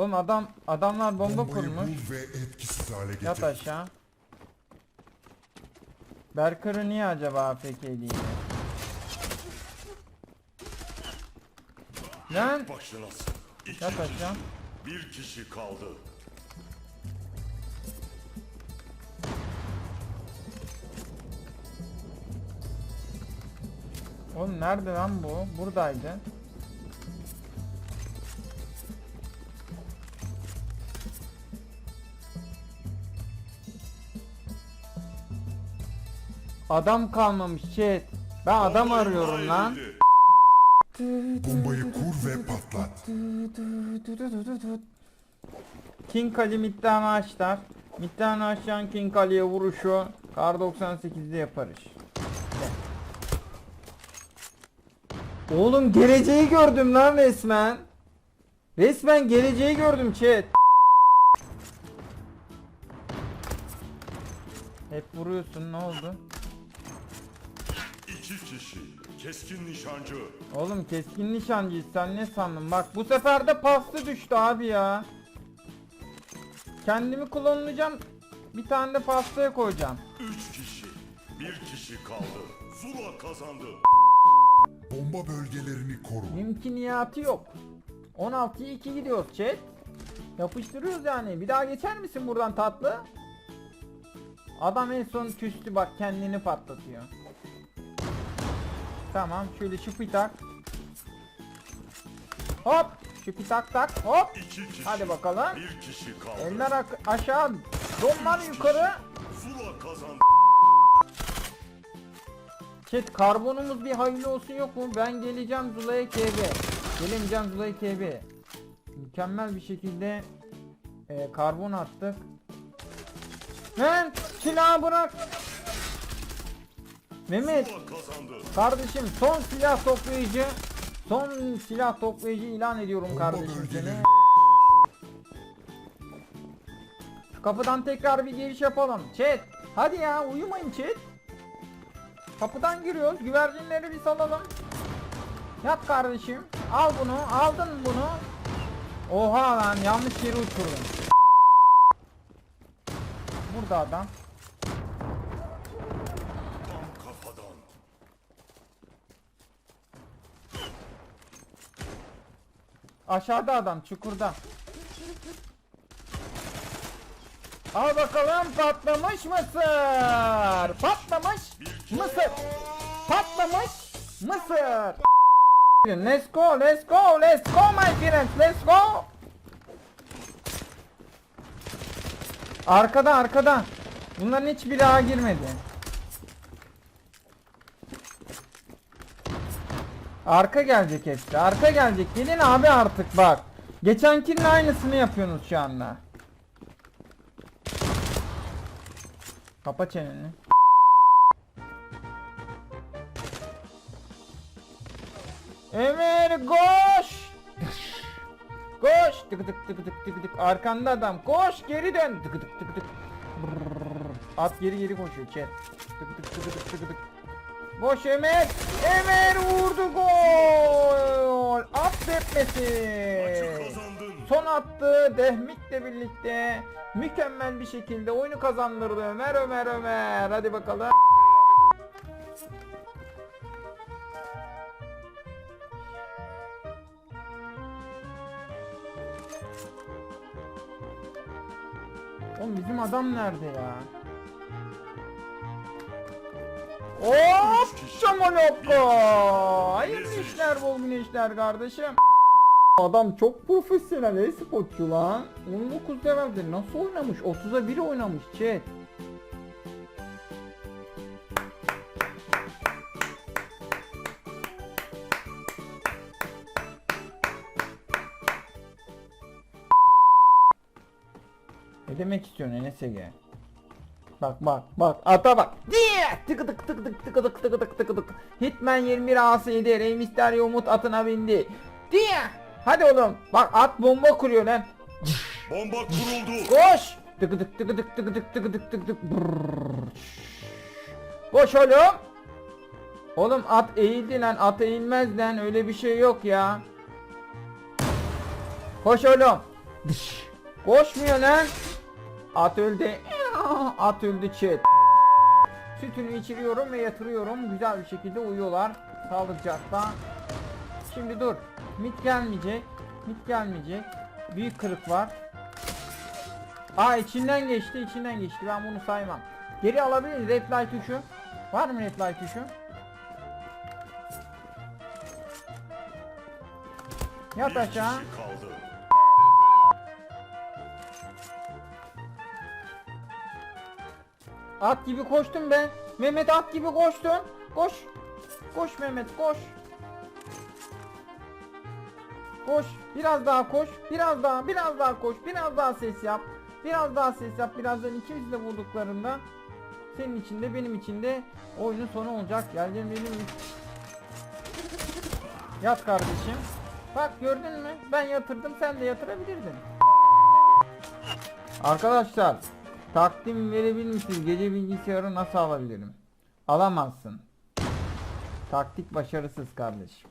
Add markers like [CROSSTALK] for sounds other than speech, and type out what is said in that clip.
Oğlum adam adamlar bomba Bombayı kurmuş. bul ve etkisiz hale getir. Yat aşağı. Berkar'ı niye acaba AFK değil? Lan Başınasın. İki yat kişi. aşağı. Bir kişi kaldı. Oğlum nerede lan bu? Buradaydı. Adam kalmamış chat. Ben adam arıyorum lan. Bombayı kur ve patlat. King Ali midden açlar. Midden açan King Ali'ye vuruşu Kar 98'de yaparız. Oğlum geleceği gördüm lan resmen. Resmen geleceği gördüm chat. Hep vuruyorsun ne oldu? İki kişi. Keskin nişancı. Oğlum keskin nişancıyız sen ne sandın? Bak bu sefer de paslı düştü abi ya. Kendimi klonlayacağım. Bir tane de pastaya koyacağım. Üç kişi. Bir kişi kaldı. Zula kazandı. Bomba bölgelerini koru. Mümkünatı yok. 16'ya 2 gidiyoruz chat. Yapıştırıyoruz yani. Bir daha geçer misin buradan tatlı? Adam en son küstü bak kendini patlatıyor. Tamam şöyle şıpı tak. Hop şıpı tak tak hop. İki kişi. Hadi bakalım. Bir kişi kaldı. Eller aşağı, donlar yukarı. Zula kazandı. Chat karbonumuz bir hayırlı olsun yok mu? Ben geleceğim Zula'ya KB. Gelemeyeceğim Zula'ya KB. Mükemmel bir şekilde e, karbon attık. Lan silahı bırak. Mehmet kardeşim son silah toplayıcı son silah toplayıcı ilan ediyorum kardeşim seni. Şu kapıdan tekrar bir giriş yapalım. Chat. Hadi ya uyumayın chat. Kapıdan giriyoruz. Güvercinleri bir salalım. Yat kardeşim. Al bunu. Aldın bunu. Oha lan yanlış yere uçurdum. Burada adam. Aşağıda adam çukurda. Al bakalım patlamış mısır. Patlamış mısır. Patlamış mısır. Let's go, let's go, let's go my friends, let's go. Arkada, arkada. Bunların hiçbiri ağa girmedi. Arka gelecek hepsi. Arka gelecek. Gelin abi artık bak. Geçenkinin aynısını yapıyorsunuz şu anda. Kapa çeneni. Emir koş. [LAUGHS] Koş. Tık tık tık tık tık tık. Arkanda adam. Koş geri dön. Tık tık tık tık. At geri geri koşuyor chat. Tık tık tık tık tık tık. Boş Emir. Emir vurdu gol. Kazandın. Son attığı Dehmik'le birlikte mükemmel bir şekilde oyunu kazandırdı Ömer Ömer Ömer. Hadi bakalım. Oğlum bizim adam nerede ya? Hop! Şamaloko! Hayırlı işler bol güneşler kardeşim. Adam çok profesyonel e-sportçu lan. 19 levelde nasıl oynamış? 30'a 1 oynamış chat. Ne demek istiyorsun NSG? Bak bak bak ata bak. Diye tık tık tık tık tık tık tık tık tık tık. Hitman 21 A7 Rey Mysterio Umut atına bindi. Diye. Hadi oğlum. Bak at bomba kuruyor lan. Bomba kuruldu. Koş. Tık tık tık tık tık tık tık tık tık tık. Koş oğlum. Oğlum at eğildi lan at eğilmez lan öyle bir şey yok ya. Koş oğlum. Koşmuyor lan. At öldü. [LAUGHS] At öldü chat. Sütünü içiriyorum ve yatırıyorum. Güzel bir şekilde uyuyorlar. Sağlıcakla. Şimdi dur. Mit gelmeyecek. Mit gelmeyecek. Büyük kırık var. Aa içinden geçti, içinden geçti. Ben bunu saymam. Geri alabiliriz. Reply tuşu. Var mı reply tuşu? Yat aşağı. At gibi koştum ben. Mehmet at gibi koştun. Koş. Koş Mehmet koş. Koş. Biraz daha koş. Biraz daha. Biraz daha koş. Biraz daha ses yap. Biraz daha ses yap. Birazdan ikimiz de vurduklarında senin için de benim için de oyunun sonu olacak. Gel gel benim. Yat kardeşim. Bak gördün mü? Ben yatırdım sen de yatırabilirdin. Arkadaşlar takdim verebilir misiniz? Gece bilgisayarı nasıl alabilirim? Alamazsın. Taktik başarısız kardeşim.